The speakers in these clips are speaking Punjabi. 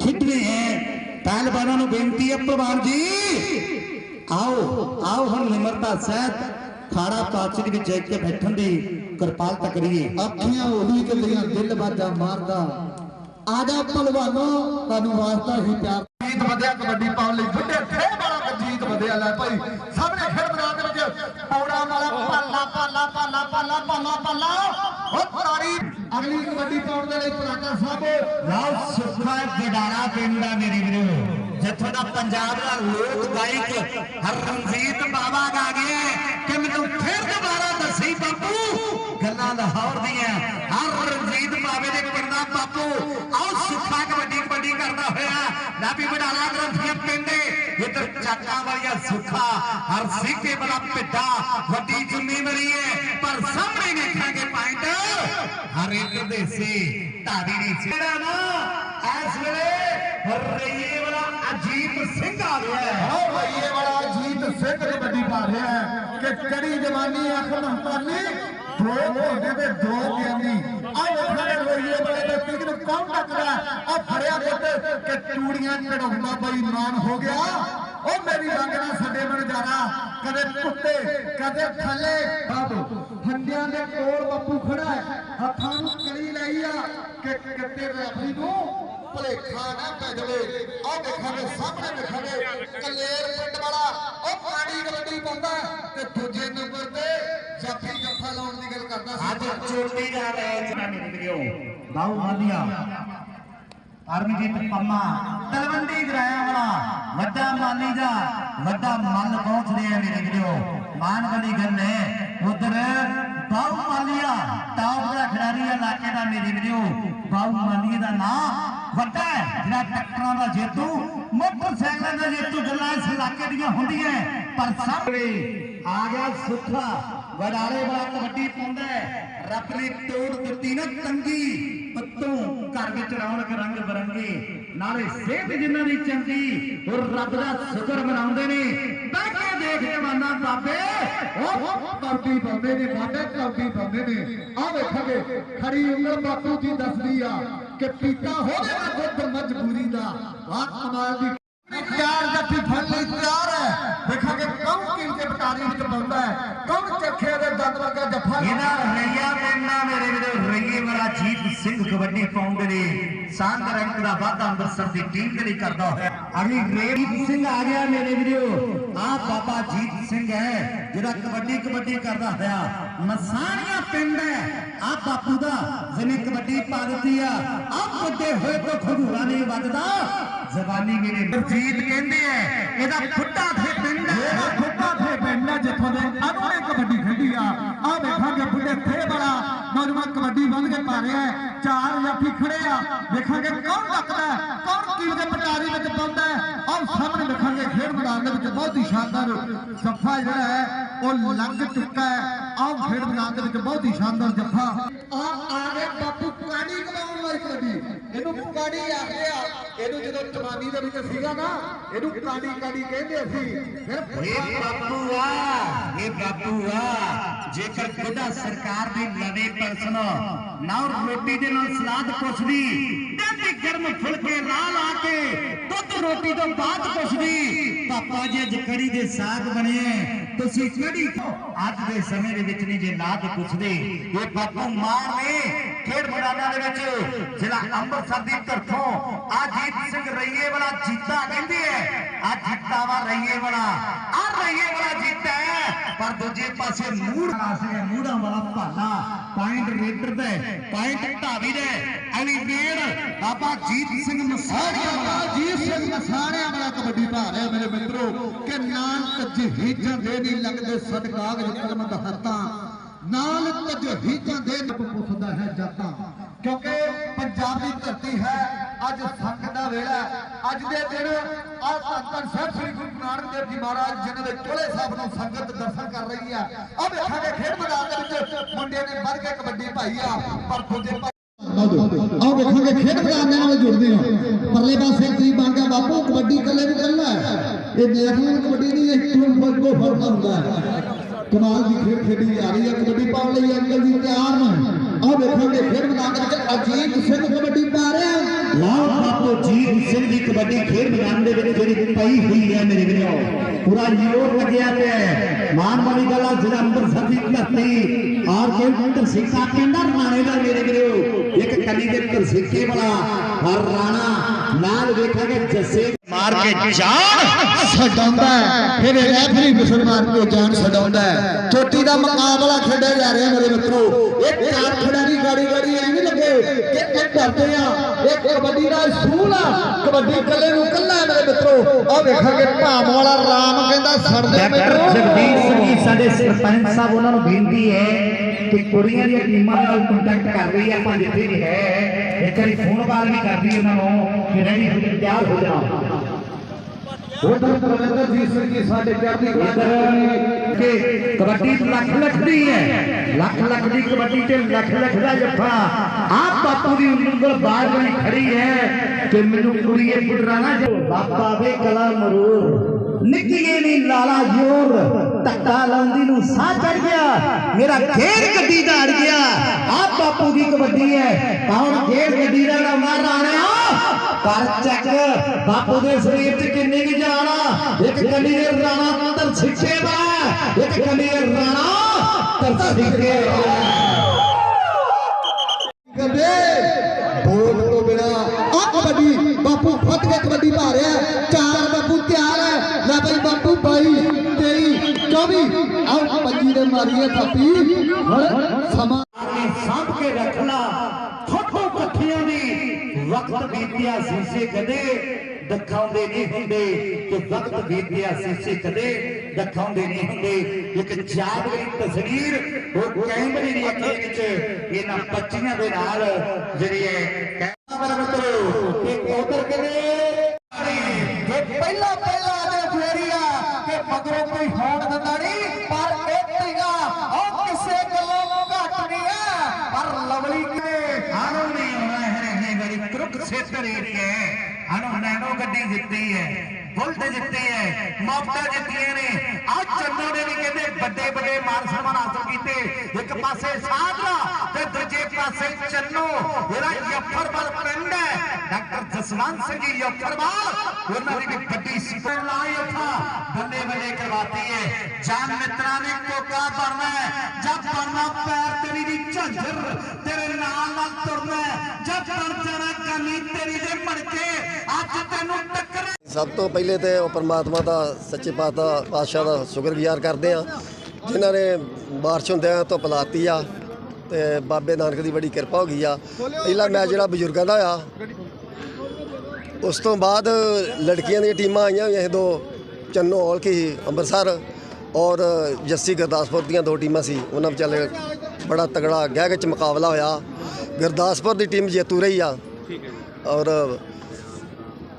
ਖਿੱਚਣੇ ਹੈ। ਪਹਿਲਵਾਨਾਂ ਨੂੰ ਬੇਨਤੀ ਹੈ ਪਹਿਲਵਾਨ ਜੀ। ਆਓ ਆਓ ਹੁਣ ਨਿਮਰਤਾ ਸਹਿਤ ਖਾੜਾ ਪਾਚ ਵਿੱਚ ਜਾ ਕੇ ਬੈਠਣ ਦੀ ਕਿਰਪਾਲਤਾ ਕਰੀਏ। ਅੱਖੀਆਂ ਉਹੀ ਗੱਲੀਆਂ ਦਿਲ ਬਾਜਾ ਮਾਰਦਾ। ਆਜਾ ਪਹਿਲਵਾਨੋ ਤੁਹਾਨੂੰ ਵਾਸਤਾ ਹੀ ਪਿਆਰ। ਜੀਤ ਵਧਿਆ ਕਬੱਡੀ ਪਾਉਣ ਲਈ ਬੁੱਢੇ ਥੇ ਵਾਲਾ ਜੀਤ ਵਧਿਆ। ਲੈ ਭਾਈ, ਸਾਹਮਣੇ ਖੇਡ ਮੈਦਾਨ ਦੇ ਪੌੜਾ ਵਾਲਾ ਪਾਲਾ ਪਾਲਾ ਪਾਲਾ ਪਾਲਾ ਪਾਲਾ ਪਾਲਾ। ਉਹ ਤਾਰੀ ਅਗਲੀ ਕਬੱਡੀ ਪਾਉਣ ਦੇ ਲਈ ਪਲਾਟਾ ਸਾਹਿਬ ਰਾਉ ਸੁਖਾ ਗਡਾਣਾ ਪਿੰਡ ਦਾ ਮੇਰੇ ਵੀਰੋ। ਜਿੱਥੋਂ ਦਾ ਪੰਜਾਬ ਦਾ ਲੋਕ ਗਾਇਕ ਹਰਮਜੀਤ ਬਾਵਾ ਗਾ ਗਿਆ ਕਿ ਮੈਨੂੰ ਫਿਰ ਦੁਬਾਰਾ ਦੱਸੀ ਬਾਪੂ, ਗੱਲਾਂ ਲਾਹੌਰ ਦੀਆਂ। ਹਰਮਜੀਤ ਬਾਵੇ ਦੇ ਪਿੰਡ ਦਾ ਬਾਪੂ ਆਓ ਸੁੱਖਾ ਕਬੱਡੀ ਕਬੱਡੀ ਕਰਦਾ ਹੋਇਆ। ਨਾਬੀ ਬਡਾਲਾ ਗ੍ਰੰਥੀਆਂ ਪਿੰਡੇ। ਇੱਧਰ ਚਾਕਾਂ ਵਾਲੀਆ ਸੁੱਖਾ ਹਰ ਸੀਕੇ ਵਾਲਾ ਪਿੱਡਾ ਵੱਡੀ ਜ਼ਿੰਮੇਵਾਰੀ ਹੈ ਪਰ ਸਾਹਮਣੇ ਵੇਖਾਂਗੇ ਪੁਆਇੰਟ ਹਰ ਇੱਕ ਦੇ ਸੀ ਢਾਡੀ ਨਹੀਂ ਸੀ ਜਿਹੜਾ ਨਾ ਇਸ ਵੇਲੇ ਰਈਏ ਵਾਲਾ ਅਜੀਤ ਸਿੰਘ ਆ ਗਿਆ ਹੈ ਆਹ ਭਾਈਏ ਵਾਲਾ ਜੀਤ ਸਿੰਘ ਕਬੱਡੀ ਪਾ ਰਿਹਾ ਹੈ ਕਿ ਕੜੀ ਜਵਾਨੀ ਆਖਰ ਹੰਤਾਨੀ ਦੋ ਘੋੜੇ ਤੇ ਦੋ ਗਿਆਨੀ ਆ ਵੇਖਾਂਗੇ ਰੋਈਏ ਵਾਲੇ ਦੇ ਪਿੰਗ ਨੂੰ ਕੌਣ ਟੱਕਦਾ ਆ ਫੜਿਆ ਗੁੱਟ ਕਿ ਚੂੜੀਆਂ ਉਹ ਮੇਰੀ ਨਾਲ ਛੱਡੇ ਬਣ ਜਾਣਾ ਕਦੇ ਕੁੱਤੇ ਕਦੇ ਥੱਲੇ। ਹੰਡਿਆਂ ਦੇ ਕੋਲ ਬੱਪੂ ਖੜਾ ਹੈ। ਹੱਥਾਂ ਨੂੰ ਕਲੀ ਲਈ ਆ। ਕਿ ਕਿਤੇ ਰੈਫਰੀ ਨੂੰ ਭਲੇਖਾ ਨਾ ਪੈ ਜਾਵੇ। ਆਹ ਦੇਖਾਂਗੇ ਸਾਹਮਣੇ ਦੇਖਾਂਗੇ ਕਲੇਰ ਪਿੰਡ ਵਾਲਾ ਉਹ ਪਾਣੀ ਕਬੱਡੀ ਪਾਉਂਦਾ ਤੇ ਦੂਜੇ ਨੰਬਰ ਤੇ ਜਾਫੀ ਜੱਫਾ ਲਾਉਣ ਦੀ ਗੱਲ ਕਰਦਾ ਸੀ। ਅੱਜ ਚੋਟੀ ਦਾ ਮੈਚ ਨਾ ਮੇਰੇ ਵੀਰੋ। ਬਾਹੂ ਮਾਲੀਆ ਪਰਮਜੀਤ ਪੰਮਾ ਤਲਵੰਡੀ ਗਰਾਇਆ ਵਾਲਾ। ਵੱਡਾ ਮਾਲੀ ਦਾ, ਵੱਡਾ ਮੱਲ ਪਹੁੰਚਦੇ ਆ ਮੇਰੇ ਵੀਰੋ। ਮਾਨ ਵਾਲੀ ਗੱਲ ਹੈ, ਉਧਰ ਬਾਹੂ ਮਾਲੀਆ ਟਾਪ ਦਾ ਖਿਡਾਰੀ ਆ ਇਲਾਕੇ ਦਾ ਮੇਰੇ ਵੀਰੋ। ਬਾਹੂ ਮਾਲੀਆ ਦਾ ਨਾਂ ਵੱਡਾ ਹੈ, ਜਿਹੜਾ ਟੱਕਰਾਂ ਦਾ ਜੇਤੂ, ਮੋਟਰਸਾਈਕਲਾਂ ਦਾ ਜੇਤੂ ਗੱਲਾਂ ਇਸ ਇਲਾਕੇ ਦੀਆਂ ਹੁੰਦੀਆਂ ਪਰ ਸਾਹਮਣੇ ਆ ਗਿਆ ਸੁੱਖਾ, ਵਡਾਲੇ ਵਾਲਾ ਕਬੱਡੀ ਪਾਉਂਦਾ ਰੱਬ ਨੇ ਤੋੜ ਦਿੱਤੀ ਨਾ ਤੰਗੀ ਪੱਤੋਂ। ਘਰ ਵਿੱਚ ਰੌਣਕ ਰੰਗ ਬਰੰਗੇ, ਨਾਲੇ ਸਿਹਤ ਜਿਨ੍ਹਾਂ ਦੀ ਚੰਗੀ, ਔਰ ਰੱਬ ਦਾ ਸ਼ੁਕਰ ਮਨਾਉਂਦੇ ਨੇ। ਬਹਿ ਕੇ ਦੇਖ ਜਵਾਨਾ ਬਾਬੇ, ਉਹ ਕੌਡੀ ਪਾਉਂਦੇ ਨੇ, ਬਾਬੇ ਕੌਡੀ ਪਾਉਂਦੇ ਨੇ। ਆ ਵੇਖਾਂਗੇ, ਖੜੀ ਉਂਗਲ ਬਾਪੂ ਜੀ ਦੱਸਦੀ ਆ ਕਿ ਪੀਤਾ ਹੋਵੇਗਾ ਦੁੱਧ ਮਜਬੂਰੀ ਦਾ ਵਾਹ ਕਮਾਲ ਦੀ ਚਾਰ ਜੱਫੀ ਫੜ ਲਈ ਤਿਆਰ ਹੈ। ਦੇਖਾਂਗੇ ਕੌਣ ਕਿੰਨੇ ਬਟਾਰੀ ਵਿੱਚ ਪਾਉਂਦਾ ਹੈ, ਕੌਣ ਚੱਖੇ ਦੇ ਦੰਦ ਵਰਗਾ ਜੱਫਾ ਇਹਦਾ ਰਈਆ ਪਿੰਡਾ ਮੇਰੇ ਵੀਰੋ ਰਈਏ ਵਾਲਾ ਜੀਤ ਸਿੰਘ ਕਬੱਡੀ ਪਾਉਂਦੇ ਨੇ ਸੰਗ ਰੰਗ ਦਾ ਵਾਧਾ ਅੰਮ੍ਰਿਤਸਰ ਦੀ ਟੀਮ ਦੇ ਲਈ ਕਰਦਾ ਹੋਇਆ। ਅਗਲੀ ਗ੍ਰੇਟ ਸਿੰਘ ਆ ਗਿਆ ਮੇਰੇ ਵੀਰੋ। ਆ ਬਾਬਾ ਜੀਤ ਸਿੰਘ ਹੈ ਜਿਹੜਾ ਕਬੱਡੀ ਕਬੱਡੀ ਕਰਦਾ ਹੋਇਆ। ਮਸਾਣੀਆਂ ਪਿੰਡ ਹੈ। ਆ ਬਾਪੂ ਦਾ ਜਿਹਨੇ ਕਬੱਡੀ ਪਾ ਦਿੱਤੀ ਆ। ਆ ਵੱਡੇ ਹੋਏ ਤੋਂ ਖਗੂਰਾ ਨਹੀਂ ਵੱਜਦਾ ਜ਼ਬਾਨੀ ਮੇਰੇ ਗੁਰਜੀਤ ਕਹਿੰਦੇ ਐ ਇਹਦਾ ਫੁੱਟਾ ਥੇ ਪਿੰਡ ਹੈ। ਇਹਦਾ ਖੁੱਡਾ ਥੇ ਪਿੰਡ ਹੈ ਜਿੱਥੋਂ ਦੇ ਅਨੋਖੇ ਕਬੱਡੀ ਖੇਡੀ ਆ। ਆ ਵੇਖਾਂਗੇ ਬੁੱਢੇ ਥੇ ਵਾਲਾ ਨੌਜਵਾਨ ਕਬੱਡੀ ਬੰਨ ਕੇ ਪਾ ਰਿਹਾ ਹੈ। ਚਾਰ ਜਾਫੀ ਖੜੇ ਆ। ਵੇਖਾਂਗੇ ਕੌਣ ਟੱਕਦਾ ਕੌਣ ਕੀਲ ਦੇ ਪਟਾਰੀ ਵਿੱਚ ਪਾਉਂਦਾ ਹੈ। ਸਾਹਮਣੇ ਵੇਖਾਂਗੇ ਖੇਡ ਮੈਦਾਨ ਦੇ ਵਿੱਚ ਬਹੁਤ ਹੀ ਸ਼ਾਨਦਾਰ ਸੱਫਾ ਜਿਹੜਾ ਹੈ, ਉਹ ਲੰਘ ਚੁੱਕਾ ਹੈ। ਆਹ ਖੇਡ ਮੈਦਾਨ ਦੇ ਵਿੱਚ ਬਹੁਤ ਹੀ ਸ਼ਾਨਦਾਰ ਜੱਫਾ। ਆ ਆ ਗਿਆ ਬਾਪੂ ਕਾੜੀ ਕਮਾਉਣ ਵਾਲੀ ਕਬੱਡੀ। ਇਹਨੂੰ ਕਾੜੀ ਆਖਦੇ ਆ। ਇਹਨੂੰ ਜਦੋਂ ਜਵਾਨੀ ਦੇ ਵਿੱਚ ਸੀਗਾ ਨਾ, ਇਹਨੂੰ ਕਾੜੀ ਕਾੜੀ ਕਹਿੰਦੇ ਸੀ। ਫਿਰ ਇਹ ਬਾਪੂ ਆ, ਇਹ ਬਾਪੂ ਆ। ਜੇਕਰ ਖੁਦਾ ਸਰਕਾਰ ਦੀ ਲਵੇ ਪਰਸਨ ਨਾ ਰੋਟੀ ਦੇ ਨਾਲ ਸਲਾਦ ਪੁੱਛਦੀ ਡੰਡੀ ਗਰਮ ਫੁਲਕੇ ਲਾ ਲਾ ਕੇ ਦੁੱਧ ਰੋਟੀ ਤੋਂ ਬਾਅਦ ਪੁੱਛਦੀ ਪਾਪਾ ਜੀ ਅੱਜ ਕੜੀ ਦੇ ਸਾਗ ਬਣੇ ਐ, ਤੁਸੀਂ ਕੜੀ ਅੱਜ ਦੇ ਸਮੇਂ ਦੇ ਵਿੱਚ ਨਹੀਂ, ਜੇ ਲਾਦ ਪੁੱਛਦੇ ਇਹ ਬਾਪੂ ਮਾਰ ਨੇ ਖੇਡ ਮੈਦਾਨਾਂ ਦੇ ਵਿੱਚ ਜ਼ਿਲ੍ਹਾ ਅੰਮ੍ਰਿਤਸਰ ਦੀ ਤਰਫੋਂ ਆ ਸਿੰਘ ਰਈਏ ਵਾਲਾ ਜੀਤਾ ਕਹਿੰਦੇ ਐ ਆ ਜੀਤਾ ਵਾ ਰਈਏ ਵਾਲਾ ਆ ਰਈਏ ਵਾਲਾ ਜੀਤਾ ਪਰ ਦੂਜੇ ਪਾਸੇ ਮੂੜ ਪਾਸੇ ਮੂੜਾਂ ਵਾਲਾ ਭਾਲਾ ਪੁਆਇੰਟ ਰੇਡਰ ਦਾ ਪੁਆਇੰਟ ਢਾਵੀ ਦਾ ਅਲੀ ਬਾਬਾ ਜੀਤ ਸਿੰਘ ਮਸਾੜੀਆ ਵਾਲਾ। ਜੀ ਸਿੰਘ ਮਸਾਣਿਆਂ ਵਾਲਾ ਕਬੱਡੀ ਭਾਰ ਰਿਹਾ ਮੇਰੇ ਮਿੱਤਰੋ, ਕਿ ਨਾਨਕ ਜਹੀਜਾਂ ਦੇ ਨਹੀਂ ਲੱਗਦੇ ਸਦਕਾਗ ਕਲਮ ਦਹਤਾ ਨਾਨਕ ਜਹੀਜਾਂ ਦੇ ਨੀ ਪੁੱਛਦਾ ਹੈ ਜਾਤਾਂ। ਕਿਉਂਕਿ ਪੰਜਾਬ ਦੀ ਧਰਤੀ ਹੈ, ਅੱਜ ਸੰਗ ਦਾ ਵੇਲਾ ਅੱਜ ਦੇ ਦਿਨ ਆ ਧੰਨ ਸਾਹਿਬ ਸ੍ਰੀ ਗੁਰੂ ਨਾਨਕ ਦੇਵ ਜੀ ਮਹਾਰਾਜ, ਜਿਨ੍ਹਾਂ ਦੇ ਚੋਲੇ ਸਾਹਿਬ ਨੂੰ ਸੰਗਤ ਦਰਸ਼ਨ ਕਰ ਰਹੀ ਹੈ ਆ ਵੇਖਾਂਗੇ ਖੇਡ ਮੈਦਾਨ ਦੇ ਵਿੱਚ ਮੁੰਡੇ ਨੇ ਵੱਧ ਕੇ ਕਬੱਡੀ ਪਾਈ ਆ, ਪਰ ਦੂਜੇ ਪਾਸੇ ਵੇਖਾਂਗੇ ਖੇਡ ਮੈਦਾਨ ਨਾਲ ਜੁੜਦੇ ਹਾਂ। ਪਰਲੇ ਪਾਸੇ ਕੀ ਬਣ ਗਿਆ ਬਾਪੂ, ਕਬੱਡੀ ਇਕੱਲੇ ਨੂੰ ਕੱਲਾ ਹੈ। ਇਹ ਨੈਸ਼ਨਲ ਕਬੱਡੀ ਨਹੀਂ ਇੱਕ ਨੂੰ ਕੋ ਫੜਨਾ ਹੁੰਦਾ ਹੈ। ਕਮਾਲ ਦੀ ਖੇਡ ਖੇਡੀ ਜਾ ਰਹੀ ਹੈ, ਕਬੱਡੀ ਪਾਉਣ ਲਈ ਅੰਕਲ ਜੀ ਤਿਆਰ ਨੇ। ਆਓ ਵੇਖਾਂਗੇ ਖੇਡ ਮੈਦਾਨ ਵਿੱਚ ਅਜੀਤ ਸਿੰਘ ਕਬੱਡੀ ਪਾ ਰਿਹਾ। ਲਾਓ ਬਾਪੂ ਜੀਤ ਸਿੰਘ ਦੀ ਕਬੱਡੀ ਖੇਡ ਮੈਦਾਨ ਦੇ ਵਿੱਚ ਜਿਹੜੀ ਪਈ ਹੋਈ ਹੈ ਮੇਰੇ ਵੀਰੋ। ਪੂਰਾ ਜ਼ੋਰ ਲੱਗਿਆ ਪਿਆ ਹੈ। ਮਾਨ ਵਾਲੀ ਗੱਲ ਆ ਜਿਹੜਾ ਅੰਮ੍ਰਿਤਸਰ ਦੀ ਧਰਤੀ। ਔਰ ਕੇਂਦਰ ਸਿੱਖਾ ਕੇਂਦਰ ਰਾਣੇ ਦਾ ਮੇਰੇ ਵੀਰੋ। ਇੱਕ ਕਲੀ ਦੇ ਅੰਦਰ ਵਾਲਾ, ਹਰ ਰਾਣਾ। ਨਾਲ ਵੇਖਾਂਗੇ ਜੱਸੇ ਮਾਰ ਕੇ ਜਾਨ। ਛਡਾਉਂਦਾ। ਫਿਰ ਇਹ ਰੈਫਰੀ ਵਿਸਲ ਮਾਰ ਕੇ ਜਾਨ ਛਡਾਉਂਦਾ। ਚੋਟੀ ਦਾ ਮੁਕਾਬਲਾ ਖੇਡਿਆ ਜਾ ਰਿਹਾ ਮੇਰੇ ਮਿੱਤਰੋ। ਇਹ ਚਾਰ ਖਿਡਾਰੀ ਗਾੜੀ ਗਾੜੀ ਐ ਨਹੀਂ ਲੱਗੇ ਕਿ ਇਹ ਕਰਦੇ ਆ ਇਹ ਕਬੱਡੀ ਦਾ ਸੂਲ ਆ। ਕਬੱਡੀ ਕੱਲੇ ਨੂੰ ਕੱਲਾ ਹੈ ਮੇਰੇ ਮਿੱਤਰੋ। ਆ ਵੇਖਾਂਗੇ ਭਾਮ ਵਾਲਾ ਰਾਮ ਕਹਿੰਦਾ ਸੜਦੇ ਡਾਕਟਰ ਜਗਦੀਪ ਸਿੰਘ ਜੀ ਸਾਡੇ ਸਰਪੰਚ ਸਾਹਿਬ ਉਹਨਾਂ ਨੂੰ ਬੇਨਤੀ ਹੈ ਕਿ ਕੁੜੀਆਂ ਦੀਆਂ ਟੀਮਾਂ ਨਾਲ ਕੰਟੈਕਟ ਕਰ ਰਹੀ ਹੈ ਆਪਾਂ ਜਿੱਥੇ ਵੀ ਹੈ ਇੱਕ ਵਾਰੀ ਫੋਨ ਕਾਲ ਵੀ ਕਰ ਰਹੀ ਉਹਨਾਂ ਨੂੰ ਕਿ ਰੈਡੀ ਹੋ ਕੇ ਤਿਆਰ ਹੋ ਜਾਣਾ ਉਧਰ ਪ੍ਰਵਿੰਦਰਜੀਤ ਸਿੰਘ ਜੀ ਸਾਡੇ ਚੜ੍ਹਦੀ ਇੱਧਰ ਕਿ ਕਬੱਡੀ ਲੱਖ ਲੱਖ ਦੀ ਹੈ ਲੱਖ ਲੱਖ ਦੀ ਕਬੱਡੀ ਤੇ ਲੱਖ ਲੱਖ ਦਾ ਜੱਫਾ ਆਹ ਬਾਪੂ ਦੀ ਉਂਗਲ ਬਾਹਰ ਬਣੀ ਖੜੀ ਹੈ। ਕਿ ਮੈਨੂੰ ਕੁੜੀਏ ਪੁੱਟਰਾਣਾ ਜੋ ਬਾਪਾ ਵੇ ਕਲਾ ਮਰੂਰ ਨਿੱਕੀਏ ਨੀ ਲਾਲਾ ਜੋਰ ਟੱਟਾ ਲਾਉਂਦੀ ਨੂੰ ਸਾਹ ਚੜ ਗਿਆ ਮੇਰਾ ਖੇਡ ਗੱਡੀ ਦਾ ਅੜ ਗਿਆ ਆਹ ਬਾਪੂ ਦੀ ਕਬੱਡੀ ਹੈ ਕੌਣ ਖੇਡ ਗੱਡੀ ਦਾ ਲਾਉਂਦਾ ਰਾਣਿਆ ਕਰ ਚੱਕ, ਬਾਪੂ ਦੇ ਸਰੀਰ 'ਚ ਕਿੰਨੀ ਕੀ ਜਾਨ ਆ? ਇੱਕ ਕੰਡੀ ਦੇ ਰਾਣਾ ਅੰਦਰ ਸਿੱਖੇ ਦਾ ਇੱਕ ਕੰਡੀ ਦੇ ਰਾਣਾ ਤਰ ਸਿੱਖੇ ਕਹਿੰਦੇ ਬੋਲ ਤੋਂ ਬਿਨਾ ਆ ਕਬੱਡੀ ਬਾਪੂ ਫੱਟ ਕੇ ਕਬੱਡੀ ਪਾ ਰਿਹਾ ਚਾਰ ਬਾਪੂ ਤਿਆਰ ਹੈ। ਲੈ ਬਈ ਬਾਪੂ 22 23 24 ਆਓ ਪੰਜੀ ਦੇ ਮਾਰੀਏ ਥਾਪੀ। ਹੁਣ ਸਮਾਂ ਬੀਤਿਆ ਸੀਸੇ ਕਦੇ, ਦਿਖਾਉਂਦੇ ਨਹੀਂ ਹੁੰਦੇ ਕਿ ਵਕਤ ਬੀਤਿਆ ਸੀਸੇ ਕਦੇ, ਦਿਖਾਉਂਦੇ ਨਹੀਂ ਹੁੰਦੇ। ਇੱਕ ਯਾਦਗਾਰੀ ਤਸਵੀਰ ਉਹ ਕੈਮਰੇ ਦੀ ਅੱਖਾਂ ਵਿੱਚ ਇਹਨਾਂ ਬੱਚੀਆਂ ਦੇ ਨਾਲ ਜਿਹੜੀ ਹੈ। ਕੈਮਰਾ ਮਿੱਤਰੋ ਇੱਕ ਉਧਰ ਕਦੇ ਆਣੋ ਗੱਡੀ ਜਿੱਤੀ ਹੈ, ਬੁਲਟ ਜਿੱਤੀ ਹੈ, ਮੌਤਾਂ ਜਿੱਤੀਆਂ ਨੇ। ਆ ਚੰਨੋ ਨੇ ਵੀ ਕਹਿੰਦੇ ਵੱਡੇ ਵੱਡੇ ਮਾਨ ਸਨਮਾਨ ਹਾਸਲ ਕੀਤੇ। ਇੱਕ ਪਾਸੇ ਸਾਧਰਾ ਤੇ ਦੂਜੇ ਪਾਸੇ ਚੰਨੋ। ਜਿਹੜਾ ਯਫਰਵਾਲ ਪਿੰਡ ਹੈ ਜਸਵੰਤ ਸਿੰਘ ਜੀ ਯਫਰਵਾਲ ਉਹਨਾਂ ਦੀ ਵੀ ਵੱਡੀ ਸਪਰ ਲਾਈ ਉੱਥਾ। ਬੱਲੇ ਬੱਲੇ ਕਰਵਾਤੀ ਹੈ ਜਾਨ ਮਿੱਤਰਾਂ ਨੇ ਕੋਕਾ ਬਣਨਾ ਹੈ ਜਦ ਬਣਨਾ ਪੈਰ ਤੇਰੀ ਦੀ ਝੰਜਰ ਤੇਰੇ ਨਾਲ ਨਾਲ ਤੁਰਨਾ। ਜਦ ਬਣ ਜਾਣਾ ਕਾਨੀ ਤੇਰੀ ਦੇ ਮੜਕੇ ਅੱਜ ਤੈਨੂੰ ਟੱਕਰ ਸਭ ਤੋਂ ਪਹਿਲੇ ਤੇ ਉਹ ਪਰਮਾਤਮਾ ਦਾ ਸੱਚੇ ਪਾਤਸ਼ਾਹ ਪਾਤਸ਼ਾਹ ਦਾ ਸ਼ੁਕਰਗੁਜ਼ਾਰ ਕਰਦੇ ਆ ਜਿਨ੍ਹਾਂ ਨੇ ਬਾਰਿਸ਼ ਹੁੰਦਿਆਂ ਤੋਂ ਪਲਾਤੀ ਆ ਤੇ ਬਾਬੇ ਨਾਨਕ ਦੀ ਬੜੀ ਕਿਰਪਾ ਹੋ ਗਈ ਆ। ਪਹਿਲਾ ਮੈਚ ਜਿਹੜਾ ਬਜ਼ੁਰਗਾਂ ਦਾ ਆ ਉਸ ਤੋਂ ਬਾਅਦ ਲੜਕੀਆਂ ਦੀਆਂ ਟੀਮਾਂ ਆਈਆਂ ਹੋਈਆਂ ਸੀ ਦੋ ਚੰਨੋ ਔਲਖੀ ਅੰਮ੍ਰਿਤਸਰ ਔਰ ਜੱਸੀ ਗੁਰਦਾਸਪੁਰ ਦੀਆਂ ਦੋ ਟੀਮਾਂ ਸੀ। ਉਹਨਾਂ ਵਿਚਾਲੇ ਬੜਾ ਤਗੜਾ ਗਹਿ ਵਿੱਚ ਮੁਕਾਬਲਾ ਹੋਇਆ। ਗੁਰਦਾਸਪੁਰ ਦੀ ਟੀਮ ਜੇਤੂ ਰਹੀ ਆ। ਔਰ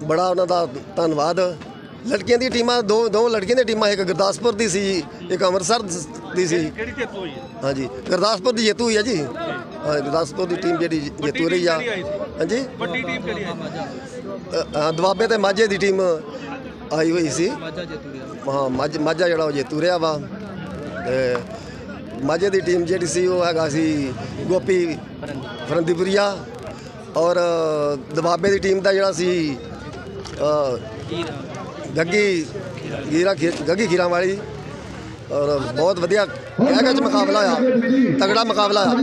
ਬੜਾ ਉਹਨਾਂ ਦਾ ਧੰਨਵਾਦ। ਲੜਕੀਆਂ ਦੀ ਟੀਮਾਂ ਦੋ ਦੋ ਲੜਕੀਆਂ ਦੀਆਂ ਟੀਮਾਂ ਇੱਕ ਗੁਰਦਾਸਪੁਰ ਦੀ ਸੀ ਇੱਕ ਅੰਮ੍ਰਿਤਸਰ ਦੀ ਸੀ। ਕਿਹੜੀ ਜੇਤੂ ਹੋਈ ਹੈ? ਹਾਂਜੀ ਗੁਰਦਾਸਪੁਰ ਦੀ ਜੇਤੂ ਹੋਈ ਆ ਜੀ। ਹਾਂ ਗੁਰਦਾਸਪੁਰ ਦੀ ਟੀਮ ਜਿਹੜੀ ਜੇਤੂ ਰਹੀ ਆ। ਹਾਂਜੀ? ਵੱਡੀ ਟੀਮ ਕਿਹੜੀ ਹੈ ਅ, ਦੁਆਬੇ ਤੇ ਮਾਝੇ ਦੀ ਟੀਮ ਆਈ ਹੋਈ ਸੀ ਹਾਂ ਮਾਝ ਮਾਝਾ ਜਿਹੜਾ ਉਹ ਜੇਤੂ ਰਿਹਾ ਵਾ ਤੇ ਮਾਝੇ ਦੀ ਟੀਮ ਜਿਹੜੀ ਸੀ ਉਹ ਹੈਗਾ ਸੀ ਗੋਪੀ ਫਰੰਦੀਪੁਰੀਆ ਔਰ ਦੁਆਬੇ ਦੀ ਟੀਮ ਦਾ ਜਿਹੜਾ ਸੀ ਅ, ਗੱਗੀ ਗੀਰਾ ਖੀ- ਗੱਗੀ ਖੀਰਾਂ ਵਾਲੀ ਔਰ ਬਹੁਤ ਵਧੀਆ ਕਹਿ ਕੇ ਮੁਕਾਬਲਾ ਆ ਤਗੜਾ ਮੁਕਾਬਲਾ ਆ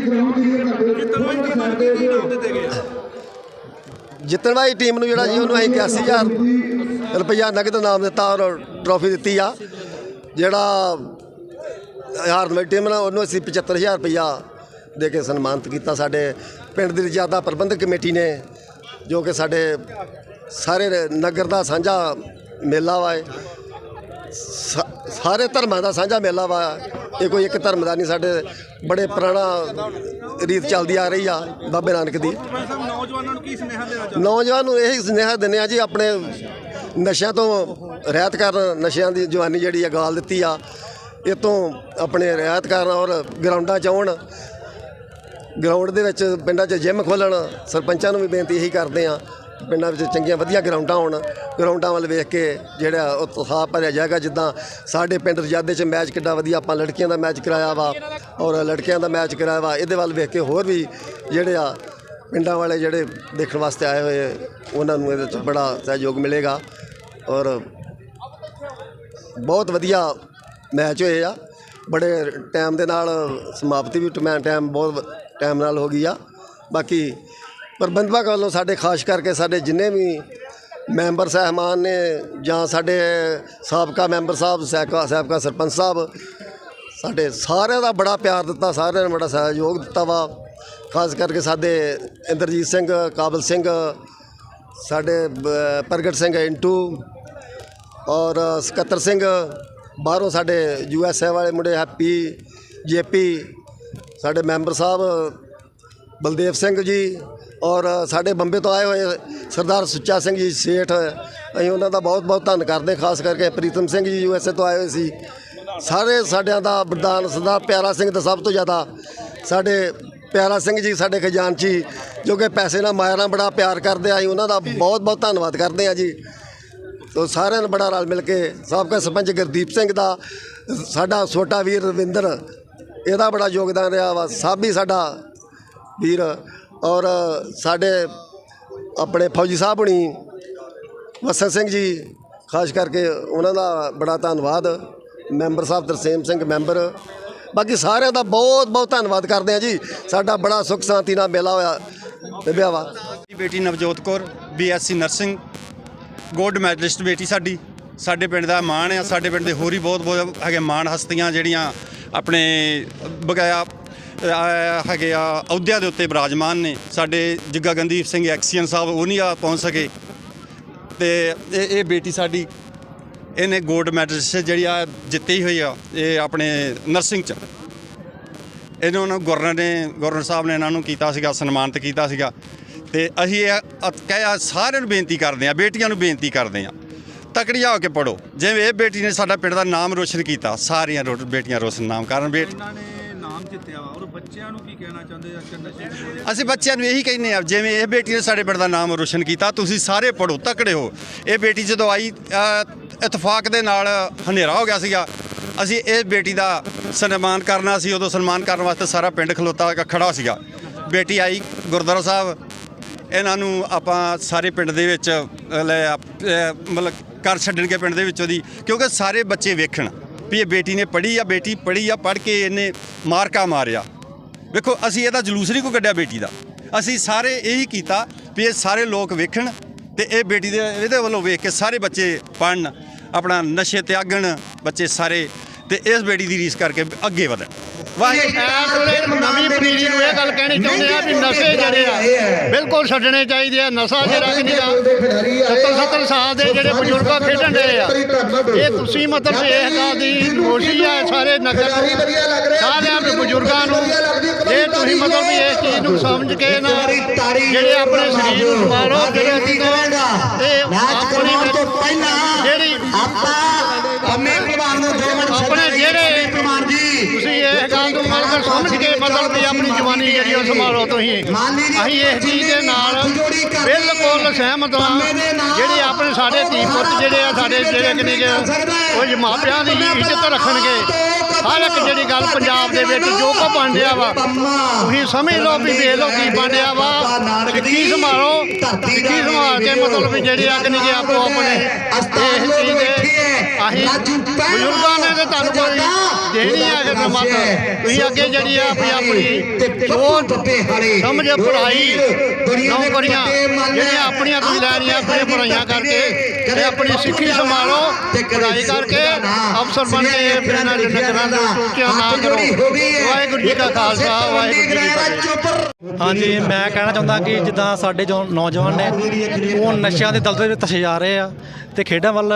ਜਿੱਤਣ ਵਾਲੀ ਟੀਮ ਨੂੰ ਜਿਹੜਾ ਜੀ ਉਹਨੂੰ ਅਸੀਂ 81000 ਰੁਪਇਆ ਨਗਦ ਨਾਮ ਦਿੱਤਾ ਔਰ ਟਰੋਫੀ ਦਿੱਤੀ ਆ, ਜਿਹੜਾ ਹਾਰਨ ਵਾਲੀ ਟੀਮ ਨਾਲ ਉਹਨੂੰ ਅਸੀਂ 75000 ਰੁਪਇਆ ਦੇ ਕੇ ਸਨਮਾਨਿਤ ਕੀਤਾ ਸਾਡੇ ਪਿੰਡ ਦੀ ਰਜਾਦਾ ਪ੍ਰਬੰਧਕ ਕਮੇਟੀ ਨੇ, ਜੋ ਕਿ ਸਾਡੇ ਸਾਰੇ ਨਗਰ ਦਾ ਸਾਂਝਾ ਮੇਲਾ ਵਾ ਇਹ। ਸਾਰੇ ਧਰਮਾਂ ਦਾ ਸਾਂਝਾ ਮੇਲਾ ਵਾ, ਇਹ ਕੋਈ ਇੱਕ ਧਰਮ ਦਾ ਨਹੀਂ, ਸਾਡੇ ਬੜੇ ਪੁਰਾਣਾ ਰੀਤ ਚੱਲਦੀ ਆ ਰਹੀ ਆ ਬਾਬੇ ਨਾਨਕ ਦੀ ਨੌਜਵਾਨਾਂ ਨੂੰ ਕੀ ਸੁਨੇਹਾ ਦੇਣਾ ਚਾਹੁੰਦੇ? ਨੌਜਵਾਨ ਨੂੰ ਇਹੀ ਸੁਨੇਹਾ ਦਿੰਦੇ ਆ ਜੀ, ਆਪਣੇ ਨਸ਼ਿਆਂ ਤੋਂ ਰਹਿਤ ਕਰਨ, ਨਸ਼ਿਆਂ ਦੀ ਜਵਾਨੀ ਜਿਹੜੀ ਆ, ਗਾਲ ਦਿੱਤੀ ਆ, ਇਹ ਤੋਂ ਆਪਣੇ ਰਹਿਤ ਕਰਨ ਔਰ ਗਰਾਊਂਡਾਂ 'ਚ ਆਉਣ, ਗਰਾਊਂਡ ਦੇ ਵਿੱਚ ਪਿੰਡਾਂ 'ਚ ਜਿਮ ਖੋਲਣ ਸਰਪੰਚਾਂ ਨੂੰ ਵੀ ਬੇਨਤੀ ਇਹੀ ਕਰਦੇ ਆ ਪਿੰਡਾਂ ਵਿੱਚ ਚੰਗੀਆਂ ਵਧੀਆ ਗਰਾਊਂਡਾਂ ਹੋਣ, ਗਰਾਊਂਡਾਂ ਵੱਲ ਵੇਖ ਕੇ ਜਿਹੜਾ ਉਤਸ਼ਾਹ ਭਰਿਆ ਜਾਏਗਾ, ਜਿੱਦਾਂ ਸਾਡੇ ਪਿੰਡ ਰਜਾਦੇ 'ਚ ਮੈਚ ਕਿੱਡਾ ਵਧੀਆ, ਆਪਾਂ ਲੜਕੀਆਂ ਦਾ ਮੈਚ ਕਰਾਇਆ ਵਾ ਔਰ ਲੜਕਿਆਂ ਦਾ ਮੈਚ ਕਰਾਇਆ ਵਾ, ਇਹਦੇ ਵੱਲ ਵੇਖ ਕੇ ਹੋਰ ਵੀ ਜਿਹੜੇ ਆ ਪਿੰਡਾਂ ਵਾਲੇ ਜਿਹੜੇ ਦੇਖਣ ਵਾਸਤੇ ਆਏ ਹੋਏ, ਉਹਨਾਂ ਨੂੰ ਇਹਦੇ 'ਚ ਬੜਾ ਸਹਿਯੋਗ ਮਿਲੇਗਾ ਔਰ ਬਹੁਤ ਵਧੀਆ ਮੈਚ ਹੋਏ ਆ। ਬੜੇ ਟਾਈਮ ਦੇ ਨਾਲ ਸਮਾਪਤੀ ਵੀ ਟਮੈਂ ਟਾਈਮ ਬਹੁਤ ਟਾਈਮ ਨਾਲ ਹੋ ਗਈ ਆ। ਬਾਕੀ ਪ੍ਰਬੰਧਕ ਵੱਲੋਂ ਸਾਡੇ ਖਾਸ ਕਰਕੇ ਸਾਡੇ ਜਿੰਨੇ ਵੀ ਮੈਂਬਰ ਸਹਿਮਾਨ ਨੇ ਜਾਂ ਸਾਡੇ ਸਾਬਕਾ ਮੈਂਬਰ ਸਾਹਿਬ ਸਾਬਕਾ ਸਾਬਕਾ ਸਰਪੰਚ ਸਾਹਿਬ, ਸਾਡੇ ਸਾਰਿਆਂ ਦਾ ਬੜਾ ਪਿਆਰ ਦਿੱਤਾ, ਸਾਰਿਆਂ ਨੇ ਬੜਾ ਸਹਿਯੋਗ ਦਿੱਤਾ ਵਾ। ਖਾਸ ਕਰਕੇ ਸਾਡੇ ਇੰਦਰਜੀਤ ਸਿੰਘ, ਕਾਬਲ ਸਿੰਘ, ਸਾਡੇ ਪ੍ਰਗਟ ਸਿੰਘ ਇੰਟੂ ਔਰ ਸਕੱਤਰ ਸਿੰਘ, ਬਾਹਰੋਂ ਸਾਡੇ ਯੂ ਐਸ ਏ ਵਾਲੇ ਮੁੰਡੇ ਹੈਪੀ, ਜੇਪੀ, ਸਾਡੇ ਮੈਂਬਰ ਸਾਹਿਬ ਬਲਦੇਵ ਸਿੰਘ ਜੀ ਔਰ ਸਾਡੇ ਬੰਬੇ ਤੋਂ ਆਏ ਹੋਏ ਸਰਦਾਰ ਸੁੱਚਾ ਸਿੰਘ ਜੀ ਸੇਠ, ਅਸੀਂ ਉਹਨਾਂ ਦਾ ਬਹੁਤ ਬਹੁਤ ਧੰਨ ਕਰਦੇ ਖਾਸ ਕਰਕੇ Pritam Singh ji U S A ਤੋਂ ਆਏ ਹੋਏ ਸੀ। ਸਾਰੇ ਸਾਡਿਆਂ ਦਾ ਪ੍ਰਧਾਨ ਸਰਦਾਰ ਪਿਆਰਾ ਸਿੰਘ ਦਾ ਸਭ ਤੋਂ ਜ਼ਿਆਦਾ ਸਾਡੇ ਪਿਆਰਾ ਸਿੰਘ ਜੀ ਸਾਡੇ ਖਜ਼ਾਨਚੀ ਜੋ ਕਿ ਪੈਸੇ ਨਾਲ ਮਾਇਆ ਨਾਲ ਬੜਾ ਪਿਆਰ ਕਰਦੇ ਆ ਅਸੀਂ ਉਹਨਾਂ ਦਾ ਬਹੁਤ ਬਹੁਤ ਧੰਨਵਾਦ ਕਰਦੇ ਆ ਜੀ। ਤੋ ਸਾਰਿਆਂ ਨੂੰ ਬੜਾ ਰਲ ਮਿਲ ਕੇ ਸਾਬਕਾ ਸਰਪੰਚ ਗੁਰਦੀਪ ਸਿੰਘ ਦਾ, ਸਾਡਾ ਛੋਟਾ ਵੀਰ ਰਵਿੰਦਰ, ਇਹਦਾ ਬੜਾ ਯੋਗਦਾਨ ਰਿਹਾ ਵਾ, ਸਭ ਹੀ ਸਾਡਾ ਵੀਰ। ਔਰ ਸਾਡੇ ਆਪਣੇ ਫੌਜੀ ਸਾਹਿਬ ਹੁਣੀ, ਵਸਨ ਸਿੰਘ ਜੀ, ਖਾਸ ਕਰਕੇ ਉਹਨਾਂ ਦਾ ਬੜਾ ਧੰਨਵਾਦ। Member Sahib Tarsem Singh, member. ਬਾਕੀ ਸਾਰਿਆਂ ਦਾ ਬਹੁਤ ਬਹੁਤ ਧੰਨਵਾਦ ਕਰਦੇ ਆ ਜੀ। ਸਾਡਾ ਬੜਾ ਸੁੱਖ ਸ਼ਾਂਤੀ ਨਾਲ ਮੇਲਾ ਹੋਇਆ। ਨਿਭਿਆ ਵਾ ਮੇਰੀ ਬੇਟੀ Navjot Kaur BSc nursing, gold medallist ਬੇਟੀ ਸਾਡੀ। ਸਾਡੇ ਪਿੰਡ ਦਾ ਮਾਣ ਆ, ਸਾਡੇ ਪਿੰਡ ਦੇ ਹੋਰ ਹੀ ਬਹੁਤ ਬਹੁਤ ਹੈਗੇ ਮਾਣ ਹਸਤੀਆਂ ਜਿਹੜੀਆਂ ਆਪਣੇ ਬਗਾਇਆ ਹੈਗੇ ਆ, ਅਹੁਦਿਆਂ ਦੇ ਉੱਤੇ ਬਿਰਾਜਮਾਨ ਨੇ। ਸਾਡੇ ਜੱਗਾ ਗੰਦੀਪ ਸਿੰਘ ਐਕਸੀਅਨ ਸਾਹਿਬ, ਉਹ ਨਹੀਂ ਆ ਪਹੁੰਚ ਸਕੇ। ਤੇ ਇਹ ਇਹ ਬੇਟੀ ਸਾਡੀ ਇਹਨੇ ਗੋਲਡ ਮੈਡਲਿਸਟ ਜਿਹੜੀ ਆ ਜਿੱਤੀ ਹੋਈ ਆ, ਇਹ ਆਪਣੇ ਨਰਸਿੰਗ ਚ। ਇਹਨਾਂ ਨੂੰ ਗਵਰਨਰ ਨੇ, ਗਵਰਨਰ ਸਾਹਿਬ ਨੇ ਇਹਨਾਂ ਨੂੰ ਕੀਤਾ ਸੀਗਾ, ਸਨਮਾਨਿਤ ਕੀਤਾ ਸੀਗਾ। ਤੇ ਅਸੀਂ ਇਹ ਅਤ- ਕਹਿਆ ਸਾਰਿਆਂ ਨੂੰ ਬੇਨਤੀ ਕਰਦੇ ਆ, ਬੇਟੀਆਂ ਨੂੰ ਬੇਨਤੀ ਕਰਦੇ ਆ, ਤਕੜੀਆਂ ਹੋ ਕੇ ਪੜੋ ਜਿਵੇਂ ਇਹ ਬੇਟੀ ਨੇ ਸਾਡਾ ਪਿੰਡ ਦਾ ਨਾਮ ਰੋਸ਼ਨ ਕੀਤਾ, ਸਾਰੀਆਂ ਰੋ- ਬੇਟੀਆਂ ਰੋਸ਼ਨ ਨਾਮ ਕਰਨ ਬੇਟ ਜਿੱਤਿਆ ਵਾ। ਔਰ ਬੱਚਿਆਂ ਨੂੰ ਕੀ ਕਹਿਣਾ ਚਾਹੁੰਦੇ ਆ ਕਿ ਅਸੀਂ ਬੱਚਿਆਂ ਨੂੰ ਇਹੀ ਕਹਿੰਦੇ ਆ, ਜਿਵੇਂ ਇਹ ਬੇਟੀ ਨੇ ਸਾਡੇ ਪਿੰਡ ਦਾ ਨਾਮ ਰੋਸ਼ਨ ਕੀਤਾ, ਤੁਸੀਂ ਸਾਰੇ ਪੜੋ ਤਕੜੇ ਹੋ। ਇਹ ਬੇਟੀ ਜਦੋਂ ਆਈ ਇਤਫਾਕ ਦੇ ਨਾਲ ਹਨੇਰਾ ਹੋ ਗਿਆ ਸੀਗਾ। ਅਸੀਂ ਇਹ ਬੇਟੀ ਦਾ ਸਨਮਾਨ ਕਰਨਾ ਸੀ, ਉਦੋਂ ਸਨਮਾਨ ਕਰਨ ਵਾਸਤੇ ਸਾਰਾ ਪਿੰਡ ਖਲੋਤਾ ਕ- ਖੜਾ ਸੀਗਾ। ਬੇਟੀ ਆਈ ਗੁਰਦੁਆਰਾ ਸਾਹਿਬ। ਇਹਨਾਂ ਨੂੰ ਆਪਾਂ ਸਾਰੇ ਪਿੰਡ ਦੇ ਵਿੱਚ, ਲੈ ਮਤਲਬ ਕਰ ਛੱਡਣਗੇ ਪਿੰਡ ਦੇ ਵਿੱਚੋਂ ਦੀ ਕਿਉਂਕਿ ਸਾਰੇ ਬੱਚੇ ਵੇਖਣ। ਵੀ ਇਹ ਬੇਟੀ ਨੇ ਪੜ੍ਹੀ ਆ, ਬੇਟੀ ਪੜ੍ਹੀ ਆ, ਪੜ੍ਹ ਕੇ ਇਹਨੇ ਮਾਰਕਾ ਮਾਰਿਆ। ਵੇਖੋ, ਅਸੀਂ ਇਹਦਾ ਜਲੂਸ ਨਹੀਂ ਕੋ ਕੱਢਿਆ ਬੇਟੀ ਦਾ। ਅਸੀਂ ਸਾਰੇ ਇਹੀ ਕੀਤਾ ਵੀ ਇਹ ਸਾਰੇ ਲੋਕ ਵੇਖਣ ਤੇ ਇਹ ਬੇਟੀ ਦੇ ਇਹਦੇ ਵੱਲੋਂ ਵੇਖ ਕੇ ਸਾਰੇ ਬੱਚੇ ਪੜਨ ਆਪਣਾ ਨਸ਼ੇ ਤਿਆਗਣ, ਬੱਚੇ ਸਾਰੇ ਤੇ ਇਸ ਬੇਟੀ ਦੀ ਰੀਸ ਕਰਕੇ ਅੱਗੇ ਵਧਣ। ਵਾਹਿਗੁਰੂ ਇਸ ਵੇਲੇ ਨਵੀਂ ਪਨੀਰੀ ਨੂੰ ਇਹ ਗੱਲ ਕਹਿਣੀ ਚਾਹੁੰਦੇ ਆ ਵੀ ਨਸ਼ੇ ਜਿਹੜੇ ਆ ਬਿਲਕੁਲ ਛੱਡਣੇ ਚਾਹੀਦੇ ਆ। ਨਸ਼ਾ ਜਿਹੜਾ ਕਿ ਨਿਗਾ 70 70 ਸਾਲ ਦੇ ਜਿਹੜੇ ਬਜ਼ੁਰਗ ਖੇਡਣ ਦੇ ਆ। ਇਹ ਤੁਸੀਂ ਮਤਲਬ ਇਸ ਗੱਲ ਦੀ ਦੋਸ਼ੀ ਆ ਸਾਰੇ ਨਗਰ ਸਾਰਿਆਂ ਦੇ ਬਜ਼ੁਰਗਾਂ ਨੂੰ ਜੇ ਤੁਸੀਂ ਮਤਲਬ ਵੀ ਇਸ ਚੀਜ਼ ਨੂੰ ਸਮਝ ਕੇ ਨਾ ਜਿਹੜੇ ਆਪਣੇ ਸਰੀਰ ਨੂੰ ਸੰਭਾਲੋ ਜਿਹੜੇ ਅਸੀਂ ਤੋਂ ਤੇ ਆਪਣੀ ਤੋਂ ਪਹਿਲਾਂ ਜਿਹੜੀ ਆਪਾਂ ਅੰਮੇ ਆਪਣੇ ਜਿਹੜੇ ਤੁਸੀਂ ਇਹ ਗੱਲ ਨੂੰ ਮਨ ਕਰ ਸਮਝ ਕੇ ਵੀ ਆਪਣੀ ਜਵਾਨੀ ਜਿਹੜੀ ਉਹ ਸੰਭਾਲੋ ਤੁਸੀਂ। ਅਸੀਂ ਇਸ ਚੀਜ਼ ਦੇ ਨਾਲ ਬਿਲਕੁਲ ਸਹਿਮਤ ਹਾਂ। ਜਿਹੜੇ ਆਪਣੇ ਸਾਡੇ ਧੀ ਪੁੱਤ ਜਿਹੜੇ ਆ ਸਾਡੇ ਜਿਹੜੇ ਕਿ ਨਹੀਂ ਉਹ ਜੀ ਮਾਪਿਆਂ ਦੀ ਇੱਜ਼ਤ ਰੱਖਣਗੇ। ਹਰ ਇੱਕ ਜਿਹੜੀ ਗੱਲ ਪੰਜਾਬ ਦੇ ਵਿੱਚ ਜੋ ਕੋ ਬਣਿਆ ਵਾ ਤੁਸੀਂ ਸਮਝ ਲਓ ਵੀ ਵੇਖ ਲਓ ਕੀ ਬਣਿਆ ਵਾ। ਸਿੱਖੀ ਸੰਭਾਲੋ ਸਿੱਖੀ ਸੰਭਾਲ ਕੇ ਮਤਲਬ ਜਿਹੜੇ ਆ ਕਿ ਨਹੀਂ ਕਿ ਆਪੋ ਆਪਣੇ ਇਸ ਚੀਜ਼ ਦੇ ਅਸੀਂ ਬਜ਼ੁਰਗਾਂ ਨੇ ਤੇ ਤੁਹਾਨੂੰ ਕੋਈ ਦੇਣੀ ਆ ਕਿ ਮਤ। ਤੁਸੀਂ ਅੱਗੇ ਜਿਹੜੀ ਆ ਆਪਣੀ ਆਪਣੀ ਸੋਚ ਸਮਝ ਪੜ੍ਹਾਈ ਨੌਕਰੀਆਂ ਜਿਹੜੀਆਂ ਆਪਣੀਆਂ ਤੁਸੀਂ ਲੈਣੀਆਂ ਆਪਣੀਆਂ ਪੜ੍ਹਾਈਆਂ ਕਰਕੇ ਤੇ ਆਪਣੀ ਸਿੱਖੀ ਸੰਭਾਲੋ ਪੜ੍ਹਾਈ ਕਰਕੇ ਅਫਸਰ ਬਣ ਕੇ ਫਿਰ ਇਹਨਾਂ ਦੇ ਨਗਰਾਂ ਦੇ ਟੋਚਿਆਂ ਨਾ ਕਰੋ। ਵਾਹਿਗੁਰੂ ਜੀ ਕਾ ਖਾਲਸਾ ਵਾਹਿਗੁਰੂ ਜੀ ਕੀ ਫਤਿਹ। ਹਾਂਜੀ ਮੈਂ ਕਹਿਣਾ ਚਾਹੁੰਦਾ ਕਿ ਜਿੱਦਾਂ ਸਾਡੇ ਜੋ ਨੌਜਵਾਨ ਨੇ ਉਹ ਨਸ਼ਿਆਂ ਦੇ ਦਲਦਲ ਵਿੱਚ ਤਸੇ ਜਾ ਰਹੇ ਆ। ਤੇ ਖੇਡਾਂ ਵੱਲ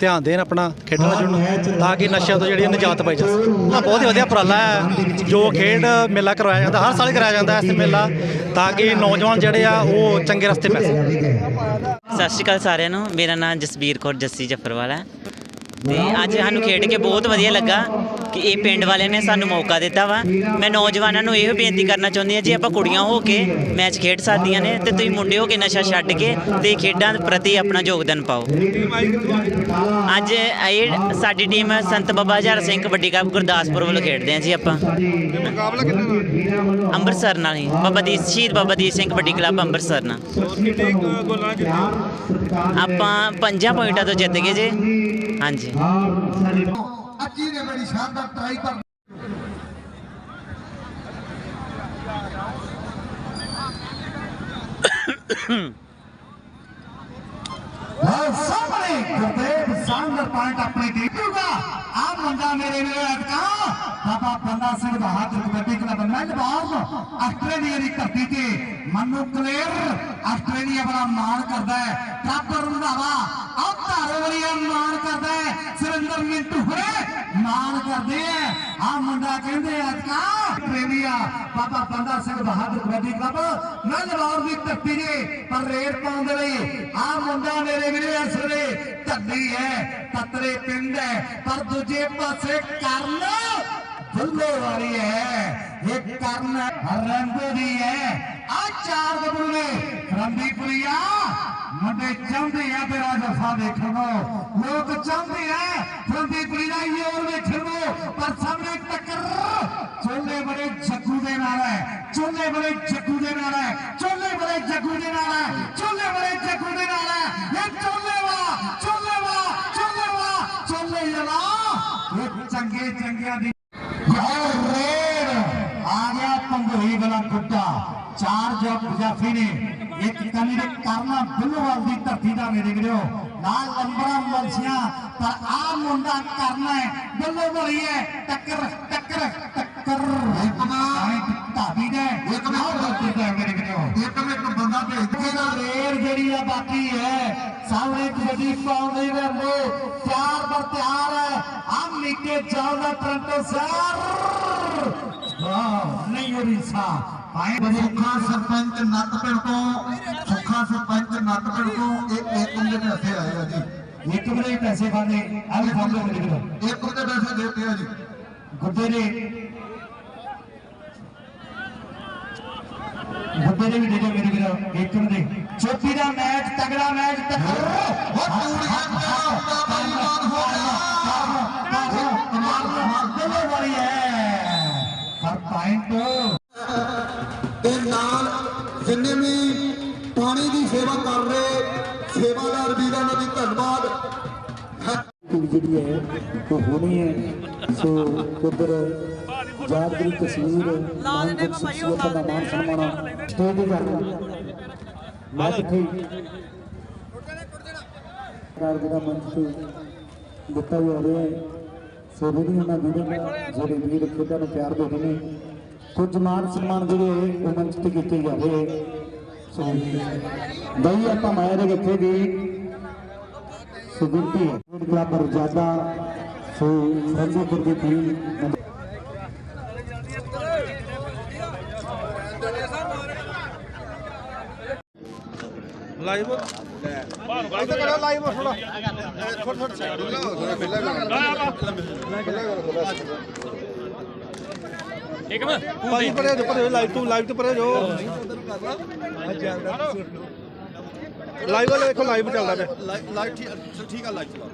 ਧਿਆਨ ਦੇਣ ਆਪਣਾ ਖੇਡਾਂ ਵੱਲ ਜੁੜਨ ਤਾਂ ਕਿ ਨਸ਼ਿਆਂ ਤੋਂ ਜਿਹੜੀ ਨਿਜਾਤ ਪਾਈ ਜਾ ਸਕੇ। ਬਹੁਤ ਹੀ ਵਧੀਆ ਉਪਰਾਲਾ ਹੈ ਜੋ ਖੇਡ ਮੇਲਾ ਕਰਵਾਇਆ ਜਾਂਦਾ ਹਰ ਸਾਲ ਕਰਾਇਆ ਜਾਂਦਾ ਇਸ ਮੇਲਾ ਤਾਂ ਕਿ ਨੌਜਵਾਨ ਜਿਹੜੇ ਆ ਉਹ ਚੰਗੇ ਰਸਤੇ ਪੈ ਸਕਣ। ਸਤਿ ਸ਼੍ਰੀ ਅਕਾਲ ਸਾਰਿਆਂ ਨੂੰ ਮੇਰਾ ਨਾਮ ਜਸਬੀਰ ਕੌਰ ਜੱਸੀ ਜੱਫਰਵਾਲਾ ਹੈ। ਤੇ ਅੱਜ ਸਾਨੂੰ ਖੇਡ ਕੇ ਬਹੁਤ ਵਧੀਆ ਲੱਗਾ ਕਿ ਇਹ ਪਿੰਡ ਵਾਲਿਆਂ ਨੇ ਸਾਨੂੰ ਮੌਕਾ ਦਿੱਤਾ ਵਾ। ਮੈਂ ਨੌਜਵਾਨਾਂ ਨੂੰ ਇਹੋ ਬੇਨਤੀ ਕਰਨਾ ਚਾਹੁੰਦੀ ਹਾਂ ਜੀ ਆਪਾਂ ਕੁੜੀਆਂ ਹੋ ਕੇ ਮੈਚ ਖੇਡ ਸਕਦੀਆਂ ਨੇ ਤੇ ਤੁਸੀਂ ਮੁੰਡੇ ਹੋ ਕੇ ਨਸ਼ਾ ਛੱਡ ਕੇ ਤੇ ਖੇਡਾਂ ਪ੍ਰਤੀ ਆਪਣਾ ਯੋਗਦਾਨ ਪਾਓ? ਅੱਜ ਇਹ ਸਾਡੀ ਟੀਮ ਸੰਤ ਬਾਬਾ ਹਜ਼ਾਰ ਸਿੰਘ ਕਬੱਡੀ ਕੱਪ ਗੁਰਦਾਸਪੁਰ ਵੱਲੋਂ ਖੇਡਦੇ ਹਾਂ ਜੀ ਆਪਾਂ। ਮੁਕਾਬਲਾ ਕਿੰਨੇ ਦਾ ਅੰਮ੍ਰਿਤਸਰ ਨਾਲ ਹੀ ਬਾਬਾ ਦੀਪ ਸ਼ਹੀਦ ਬਾਬਾ ਦੀਪ ਸਿੰਘ ਕਬੱਡੀ ਕਲੱਬ ਅੰਮ੍ਰਿਤਸਰ ਨਾਲ। ਆਪਾਂ ਪੰਜਾਂ ਪੁਆਇੰਟਾਂ ਤੋਂ ਜਿੱਤ ਗਏ ਜੇ। ਹਾਂਜੀ। ਅੱਜੀ ਨੇ ਬੜੀ ਸ਼ਾਨਦਾਰ ਟਰਾਈ ਕਰ ਲਓ, ਸਾਹਮਣੇ ਗੁਰਦੇਵ ਸੰਗ ਪੁਆਇੰਟ ਆਪਣੀ ਟੀਮ ਆ ਮੁੰਡਾ ਮੇਰੇ ਮੇਰੇ ਅਟਕਾ। Baba Banda Singh Bahadur kabaddi club Melbourne Australia ਦੀ ਧਰਤੀ ਤੇ। ਮਨੂ ਕਲੇਰ ਆਸਟ੍ਰੇਲੀਆ ਬੜਾ ਮਾਣ ਕਰਦਾ ਹੈ। ਟਰਾਪਰ ਰੰਧਾਵਾ ਆ ਧਾਰੇ ਵਾਲੀਆ ਕਰਦਾ ਹੈ। ਸੁਰਿੰਦਰ ਮਿੰਟੂ ਹੋਰੇ ਮਾਣ ਕਰਦੇ ਆ ਆ ਮੁੰਡਾ ਕਹਿੰਦੇ ਅਟਕਾ Australia Baba Banda Singh Bahadur kabaddi club Melbourne ਦੀ ਧਰਤੀ ਤੇ ਪਰ ਰੇਡ ਪਾਉਣ ਦੇ ਲਈ ਆ ਮੁੰਡਾ ਮੇਰੇ ਵੀਰੇ ਇਸ ਵੇਲੇ ਧੱਲੀ ਹੈ, ਤਤਰੇ ਪਿੰਡ ਹੈ, ਪਰ ਦੂਜੇ ਪਾਸੇ ਕਰਨ ਦੁੱਲੇ ਵਾਲੀ ਹੈ। ਇਹ ਕਰਨ ਰੰਗੋ ਦੀ ਹੈ। ਆ ਚਾਰ ਗੱਭਰੂ ਨੇ ਰੰਦੀਪੁਰੀਆ ਮੁੰਡੇ ਚਾਹੁੰਦੇ ਆ ਤੇਰਾ ਜਫਾ ਦੇਖਣ ਨੂੰ ਲੋਕ ਚਾਹੁੰਦੇ ਆ ਰੰਦੀਪੁਰੀ ਦਾ ਯੋਰ ਵੇਖਣ ਨੂੰ ਪਰ ਸਾਹਮਣੇ ਟੱਕਰ ਚੋਲੇ ਬੜੇ ਜੱਗੂ ਦੇ ਨਾਲ ਹੈ ਚੋਲੇ ਬੜੇ ਜੱਗੂ ਦੇ ਨਾਲ ਹੈ ਚੋਲੇ ਬੜੇ ਜੱਗੂ ਦੇ ਨਾਲ ਹੈ ਚੋਲੇ ਬੜੇ ਜੱਗੂ ਦੇ ਨਾਲ ਹੈ ਇਹ ਚੋਲੇ ਵਾ ਚੋਲੇ ਵਾ ਚੋਲੇ ਵਾ ਚੋਲੇ ਜਲਾ ਇਹ ਚੰਗੇ ਚੰਗਿਆਂ ਦੀ ਯਾਰ ਰੇਡ ਆ ਗਿਆ ਪੰਗੂਰੀ ਵਾਲਾ ਗੁੱਡਾ ਚਾਰ ਜੱਪ ਜਾਫੀ ਨੇ। ਇੱਕ ਕੰਨੀ ਦੇ ਕਰਨਾ ਬਿੱਲੋਵਾਲ ਦੀ ਧਰਤੀ ਦਾ ਮੇਰੇ ਵੀਰੋ। ਨਾਲ ਲੰਬਰਾ ਮਲਸੀਆਂ ਪਰ ਆ ਮੁੰਡਾ ਕਰਨਾ ਹੈ। ਬਿੱਲੋ ਭਲੀ ਹੈ। ਟੱਕਰ ਟੱਕਰ ਟੱਕਰ। ਇੱਕ ਧਾਬੀ ਦਾ ਇੱਕ ਦਾ ਮੇਰੇ ਵੀਰੋ। ਇੱਕ ਇੱਕ ਬੰਦਾ ਭੇਜ ਦੇ। ਇਹਦਾ ਰੇਡ ਜਿਹੜੀ ਆ ਬਾਕੀ ਹੈ। ਸਾਹਮਣੇ ਕਬੱਡੀ ਪਾਉਣ ਦੇ ਵੇਲੇ ਤਿਆਰ ਬਰ ਤਿਆਰ ਹੈ। ਆ ਮਿੱਕੇ ਜਾਉਂਦਾ ਟਰੰਟੋ ਸਰ। ਵਾਹ ਨਹੀਂ ਹੋਰੀ ਸਾ ਪਾਏ ਬੜੇ ਸੁੱਖਾ ਸਰਪੰਚ ਨੱਤ ਪਿੰਡ ਤੋਂ ਸੁੱਖਾ ਸਰਪੰਚ ਨੱਤ ਪਿੰਡ ਤੋਂ ਇਹ ਇੱਕ ਦੇ ਪੈਸੇ ਆਏ ਆ ਜੀ ਇੱਕ ਬੜੇ ਪੈਸੇ ਖਾਣੇ ਫੜ ਲਓ ਮੇਰੇ ਵੀਰੋ ਇੱਕ ਦੇ ਪੈਸੇ ਦਿੱਤੇ ਆ ਜੀ ਗੁੱਡੇ ਨੇ ਗੁੱਡੇ ਨੇ ਵੀ ਦੇ ਦਿਓ ਮੇਰੇ ਵੀਰੋ ਇੱਕ ਦੇ ਚੋਟੀ ਦਾ ਮੈਚ ਤਗੜਾ ਮੈਚ ਉਹ ਟੂੜੀਆਂ ਹੁੰਦਾ ਬੇਈਮਾਨ ਹੋ ਗਿਆ ਕਮਾਲ ਵਾਲੀ ਹੈ ਪਰ ਪੁਆਇੰਟ ਤੇ ਨਾਲ ਜਿੰਨੇ ਵੀ ਪਾਣੀ ਦੀ ਸੇਵਾ ਕਰ ਰਹੇ ਸੇਵਾਦਾਰ ਵੀਰਾਂ ਦਾ ਵੀ ਧੰਨਵਾਦ। ਜਿਹੜੀ ਹੈ ਉਹ ਹੋਣੀ ਹੈ। ਸੋ ਉਧਰ ਯਾਦਗਰੀ ਤਸਵੀਰ ਮਾਨਸਿਕ ਸ਼ਖਸੀਅਤ ਦਾ ਮਾਨ ਸਨਮਾਨ ਸਟੇਜ ਤੇ ਕਰਨਾ ਮੈਂ ਕਿੱਥੇ ਕਾਰ ਜਿਹੜਾ ਮੰਚ ਤੇ ਦਿੱਤਾ ਰਿਹਾ ਹੈ। ਸੋ ਜਿਹੜੀ ਉਹਨਾਂ ਵੀਰਾਂ ਦਾ ਜਿਹੜੇ ਵੀਰ ਖੇਡਾਂ ਨੂੰ ਪਿਆਰ ਦੇ ਰਹੇ ਨੇ ਕੁਝ ਮਾਨ ਸਨਮਾਨ ਜਿਹੜੇ ਉਹ ਮੰਚ ਤੇ ਕੀਤੇ ਜਾ ਰਹੇ ਸੋ ਬਈ ਆਪਾਂ ਮਾਇਰੇ ਕਿੱਥੇ ਦੀ ਸੁਗੁਰਤੀ ਹੈ। ਕਲੱਬ ਰਜਾਦਾ ਸੋ ਰੰਗੋਪੁਰ ਦੀ ਟੀਮ ਲਾਈਵ ਇੱਥੇ ਕਰੋ ਲਾਈਵ ਥੋੜਾ ਥੋੜਾ ਥੋੜਾ ਇੱਕ ਮਿੰਟ। ਭਾਈ ਪਰੇ ਜੋ ਪਰੇ ਲਾਈਵ ਤੋਂ ਲਾਈਵ ਤੋਂ ਪਰੇ ਜੋ। ਲਾਈਵ ਵਾਲੇ ਦੇਖੋ ਲਾਈਵ ਚੱਲਦਾ ਪਿਆ। ਲਾਈਵ ਠੀਕ ਆ ਲਾਈਵ ਚਲਾ